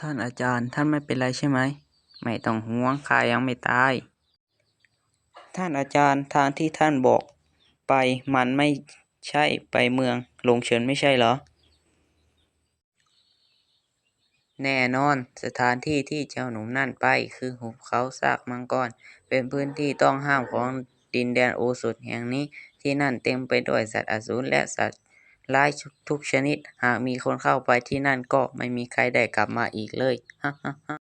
ท่านอาจารย์ท่านไม่เป็นไรใช่ไหม ไม่ต้องห่วงข้ายังไม่ตาย ท่านอาจารย์ทางที่ท่านบอกไปมันไม่ใช่ไปเมืองหลงเฉินไม่ใช่เหรอ แน่นอนสถานที่ที่เจ้าหนุ่มนั่นไปคือหุบเขาซากมังกร เป็นพื้นที่ต้องห้ามของดินแดนโอสถแห่งนี้ที่นั่นเต็มไปด้วยสัตว์อสูรและสัตว์ ร้ายทุกชนิด หากมีคนเข้าไปที่นั่นก็ไม่มีใครได้กลับมาอีกเลยฮ่าฮ่าฮ่า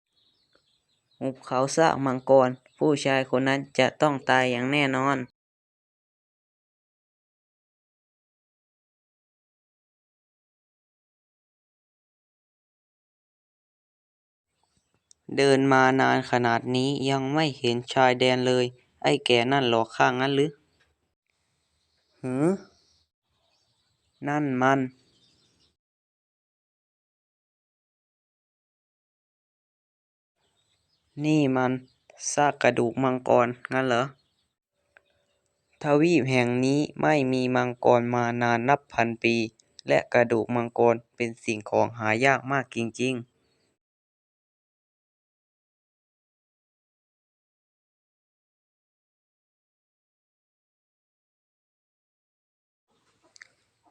หุบเขาซากมังกร ผู้ชายคนนั้นจะต้องตายอย่างแน่นอนเดินมานานขนาดนี้ยังไม่เห็นชายแดนเลย ไอ้แก่นั่นหลอกข้างั้นหรือหือ นั่นมันนี่มันซากกระดูกมังกรงั้นเหรอ ทวีปแห่งนี้ไม่มีมังกรมานานนับพันปี และกระดูกมังกรเป็นสิ่งของหายากมากจริงๆ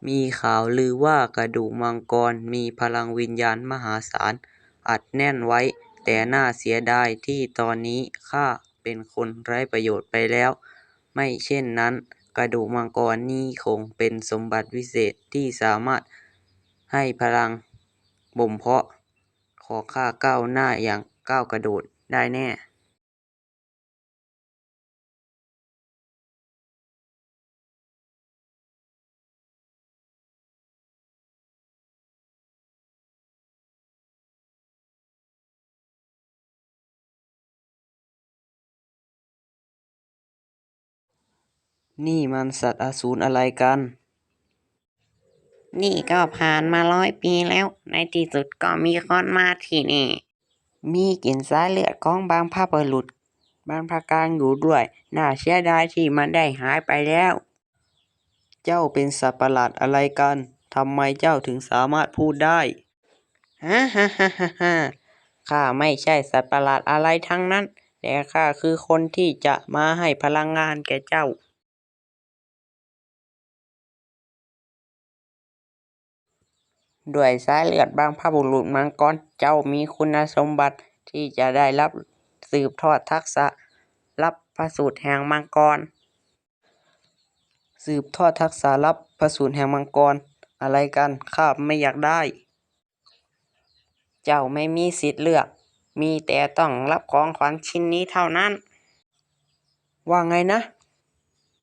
มีข่าวลือว่ากระดูกมังกรมีพลังวิญญาณมหาศาลอัดแน่นไว้ แต่น่าเสียดายที่ตอนนี้ข้าเป็นคนไร้ประโยชน์ไปแล้ว ไม่เช่นนั้น กระดูกมังกรนี้คงเป็นสมบัติวิเศษที่สามารถให้พลังบ่มเพาะ ของข้าก้าวหน้าอย่างก้าวกระโดดได้แน่ นี่มันสัตว์อสูรอะไรกัน นี่ก็ผ่านมาร้อยปีแล้ว ในที่สุดก็มีคนมาที่นี่ มีกลิ่นสายเลือดของบางพบุรุษบางพการอยู่ด้วย น่าเสียดายที่มันได้หายไปแล้ว เจ้าเป็นสัตว์ประหลาดอะไรกันทำไมเจ้าถึงสามารถพูดได้ฮ่าฮ่าฮ่าฮ่าฮ่าข้าไม่ใช่สัตว์ประหลาดอะไรทั้งนั้น แต่ข้าคือคนที่จะมาให้พลังงานแก่เจ้า ด้วยสายเลือดบางพบุรุษมังกรเจ้ามีคุณสมบัติที่จะได้รับสืบทอดทักษะ รับพระสูตรแห่งมังกร สืบทอดทักษะลับพระสูตรแห่งมังกร อะไรกันข้าไม่อยากได้ เจ้าไม่มีสิทธิ์เลือก มีแต่ต้องรับของขวัญชิ้นนี้เท่านั้น ว่าไงนะ